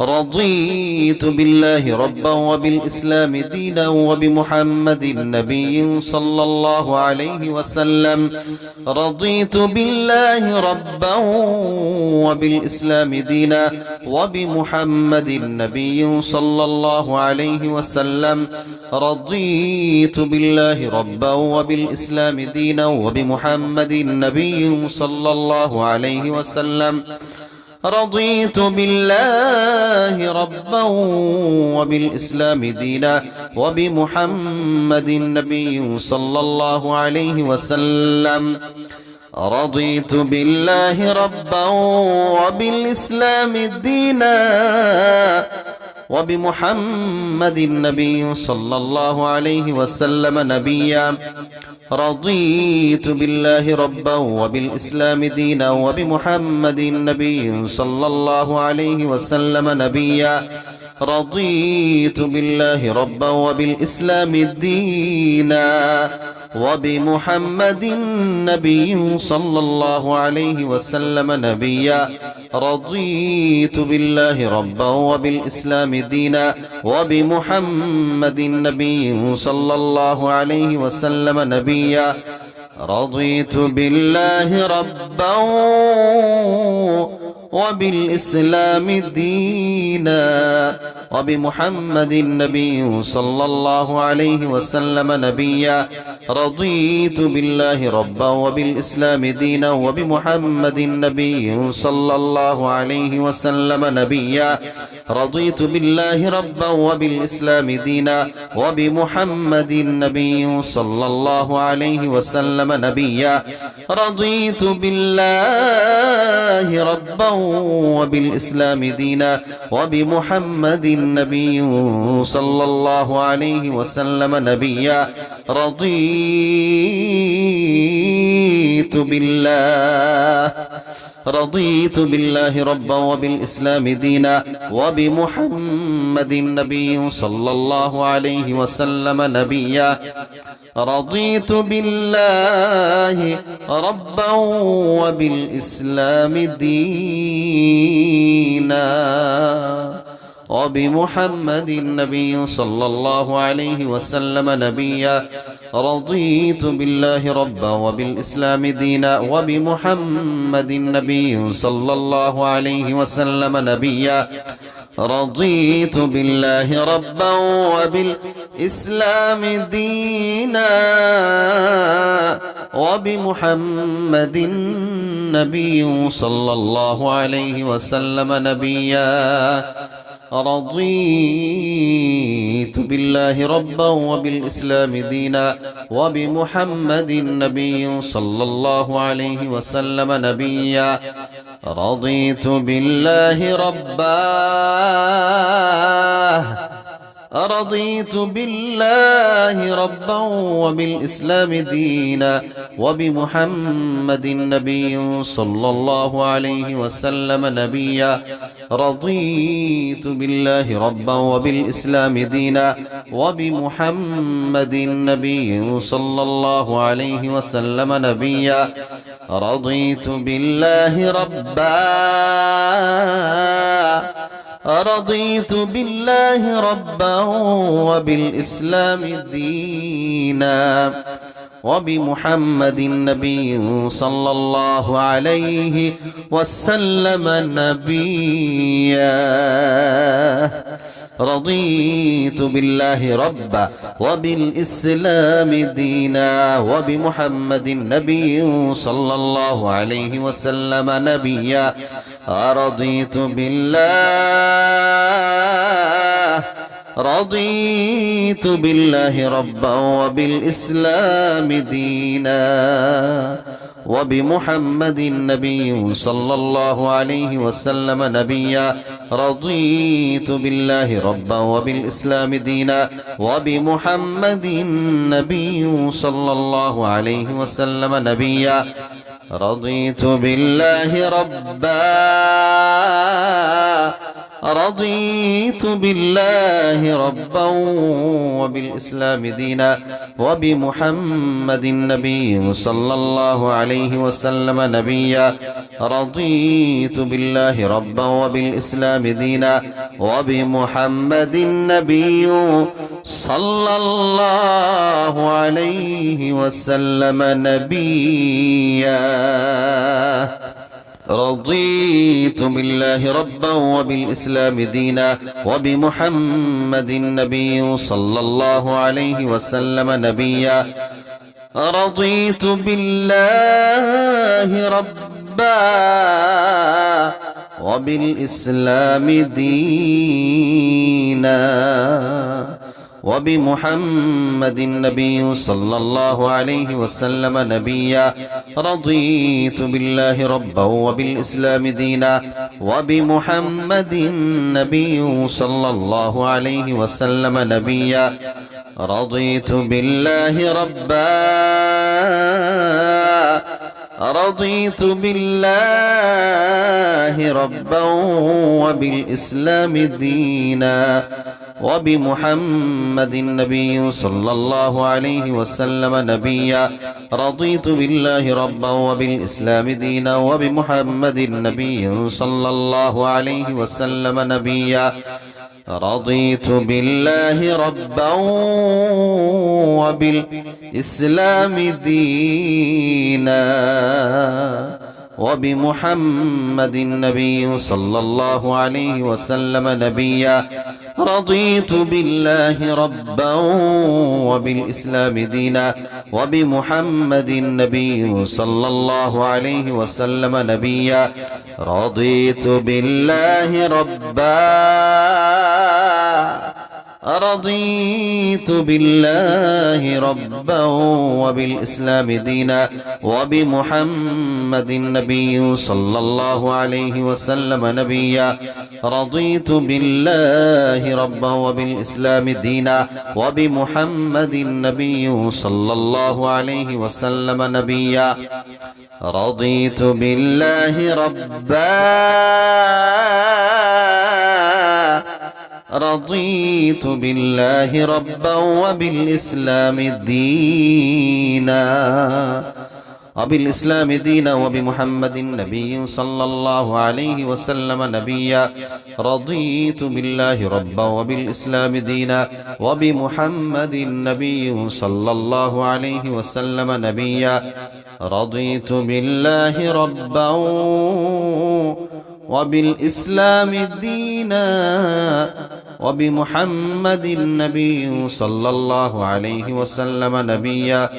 رضيت بالله ربا وبالإسلام دينا وبمحمد نبي صلى الله عليه وسلم. رضيت بالله ربا وبالإسلام دينا وبمحمد نبي صلى الله عليه وسلم. رضيت بالله ربا وبالإسلام دينا وبمحمد نبي صلى الله عليه وسلم. رضيت بالله ربا وبالإسلام دينا وبمحمد نبي صلى الله عليه وسلم. رضيت بالله ربا وبالإسلام دينا وبمحمد النبي صلى الله عليه وسلم نبيا. رضيت بالله ربا وبالإسلام دينا وبمحمد النبي صلى الله عليه وسلم نبيا. رضيت بالله ربا وبالإسلام دينا. وبمحمد النبي صلى الله عليه وسلم نبيا. رضيت بالله ربا وبالإسلام دينا. وبمحمد النبي صلى الله عليه وسلم نبيا. رضيت بالله ربا وبالإسلام دينا وبمحمد النبي صلى الله عليه وسلم نبيا. رضيت بالله ربا وبالإسلام دينا وبمحمد النبي صلى الله عليه وسلم نبيا. رضيت بالله ربا وبالإسلام دينا وبمحمد النبي صلى الله عليه وسلم نبيا. رضيت بالله ربا وبالإسلام دينا وبمحمد النبي صلى الله عليه وسلم نبيا رضيت بالله رضيت بالله ربا وبالإسلام دينا وبمحمد النبي صلى الله عليه وسلم نبيا. رضيت بالله ربا وبالإسلام دينا وبمحمد النبي صلى الله عليه وسلم نبيا. رضيت بالله ربا وبالإسلام دينا وبمحمد النبي صلى الله عليه وسلم نبيا. رضيت بالله ربا وبالإسلام دينا وبمحمد النبي صلى الله عليه وسلم نبيا. رضيت بالله ربا وبالإسلام دينا وبمحمد النبي صلى الله عليه وسلم نبيا. رضيت بالله ربا رضيت بالله ربا وبالإسلام دينا وبمحمد النبي صلى الله عليه وسلم نبيا. رضيت بالله ربا وبالإسلام دينا وبمحمد النبي صلى الله عليه وسلم نبيا. رضيت بالله ربا رضيت بالله ربا وبالإسلام دينا وبمحمد النبي صلى الله عليه وسلم نبيا. رضيت بالله ربا وبالإسلام دينا وبمحمد النبي صلى الله عليه وسلم نبيا. رضيت بالله رضيت بالله ربا وبالإسلام دينا وبمحمد النبي صلى الله عليه وسلم نبيا رضيت بالله ربا وبالإسلام دينا وبمحمد النبي صلى الله عليه وسلم نبيا. رضيت بالله ربا رضيت بالله ربا وبالإسلام دينا وبمحمد النبي صلى الله عليه وسلم نبيا. رضيت بالله ربا وبالإسلام دينا وبمحمد النبي صلى الله عليه وسلم نبيا. رضيت بالله ربا وبالإسلام دينا وبمحمد النبي صلى الله عليه وسلم نبيا. رضيت بالله ربا وبالإسلام دينا. وبمحمد النبي صلى الله عليه وسلم نبيا. رضيت بالله ربا وبالإسلام دينا. وبمحمد النبي صلى الله عليه وسلم نبيا. رضيت بالله ربا. رضيت بالله ربا وبالإسلام دينا. وبمحمد النبي صلى الله عليه وسلم نبيا. رضيت بالله ربا وبالإسلام دينا وبمحمد النبي صلى الله عليه وسلم نبيا. رضيت بالله ربا وبالإسلام دينا. وبمحمد النبي صلى الله عليه وسلم نبيا. رضيت بالله ربا وبالإسلام دينا. وبمحمد النبي صلى الله عليه وسلم نبيا. رضيت بالله ربا رضيت بالله ربا وبالإسلام دينا وبمحمد النبي صلى الله عليه وسلم نبيا. رضيت بالله ربا وبالإسلام دينا وبمحمد النبي صلى الله عليه وسلم نبيا. رضيت بالله ربا رضيت بالله ربا وبالإسلام دينا. وبالإسلام دينا وبمحمد النبي صلى الله عليه وسلم نبيا. رضيت بالله ربا وبالإسلام دينا. وبمحمد النبي صلى الله عليه وسلم نبيا. رضيت بالله ربا وبالإسلام دينا. وبمحمد النبي صلى الله عليه وسلم نبيا.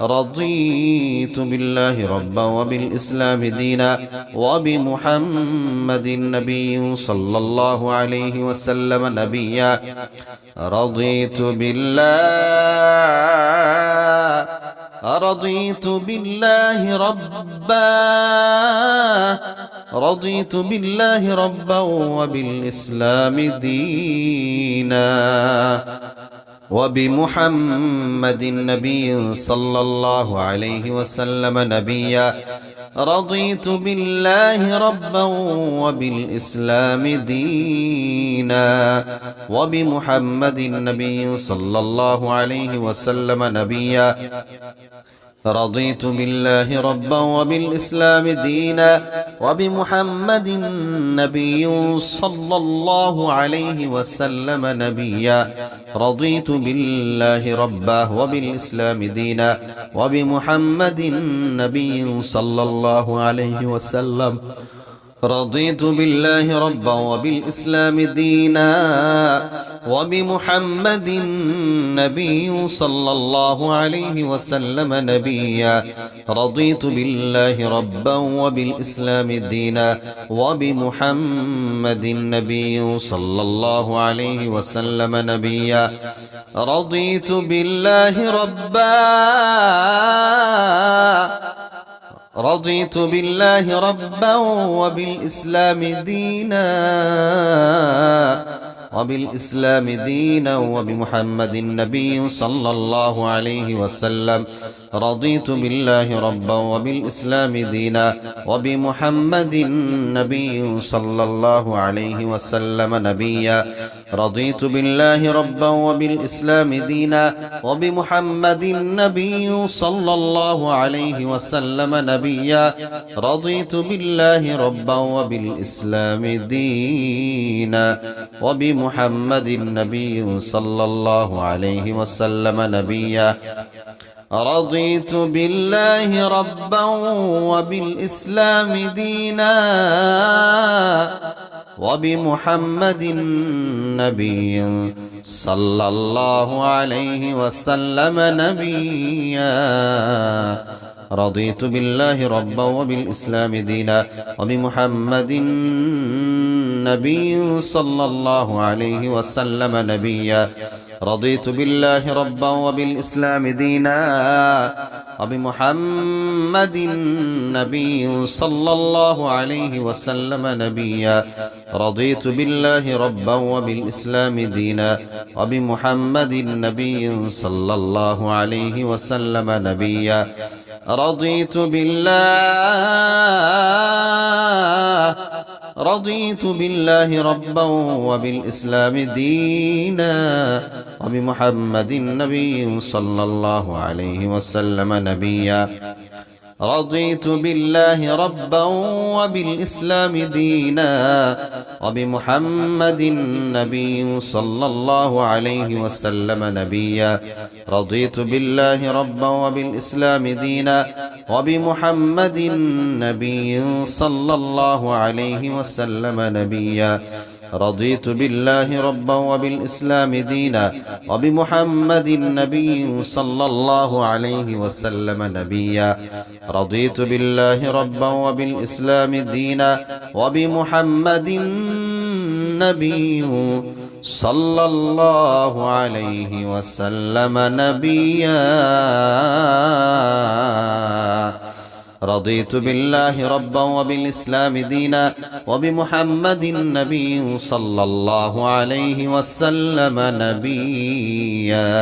رضيت بالله ربا وبالإسلام دينا. وبمحمد النبي صلى الله عليه وسلم نبيا. رضيت بالله رضيت بالله ربا. رضيت بالله ربا وبالإسلام دينا وبمحمد النبي صلى الله عليه وسلم نبيا. رضيت بالله ربا وبالإسلام دينا وبمحمد النبي صلى الله عليه وسلم نبيا. رضيت بالله ربا وبالإسلام دينا وبمحمد النبي صلى الله عليه وسلم نبيا. رضيت بالله ربا وبالإسلام دينا وبمحمد النبي صلى الله عليه وسلم رضيت بالله ربا وبالإسلام دينا وبمحمد النبي صلى الله عليه وسلم نبيا. رضيت بالله ربا وبالإسلام دينا وبمحمد النبي صلى الله عليه وسلم نبيا. رضيت بالله ربا رضيت بالله ربا وبالإسلام دينا وبالإسلام دينا وبمحمد النبي صلى الله عليه وسلم. رضيت بالله ربا وبالإسلام دينا وبمحمد النبي صلى الله عليه وسلم نبيا. رضيت بالله ربا وبالإسلام دينا وبمحمد النبي صلى الله عليه وسلم نبيا. رضيت بالله ربا وبالإسلام دينا وبمحمد النبي صلى الله عليه وسلم نبيا. رضيت بالله ربا وبالإسلام دينا وبمحمد نبيا صلى الله عليه وسلم نبيا. رضيت بالله ربا وبالإسلام دينا وبمحمد نبي صلى الله عليه وسلم نبيا. رضيت بالله ربا وبالإسلام دينا وبمحمد نبي صلى الله عليه وسلم نبيا. رضيت بالله ربا وبالإسلام دينا وبمحمد نبي صلى الله عليه وسلم نبيا. رضيت بالله رضيت بالله ربا وبالإسلام دينا وبمحمد النبي صلى الله عليه وسلم نبيا. رضيت بالله ربا وبالإسلام دينا وبمحمد النبي صلى الله عليه وسلم نبيا. رضيت بالله ربا وبالإسلام دينا وبمحمد النبي صلى الله عليه وسلم نبيا. رضيت بالله ربا وبالإسلام دينا وبمحمد النبي صلى الله عليه وسلم نبيا. رضيت بالله ربا وبالإسلام دينا وبمحمد النبي صلى الله عليه وسلم نبيا. رضيت بالله ربا وبالإسلام دينا وبمحمد النبي صلى الله عليه وسلم نبيا.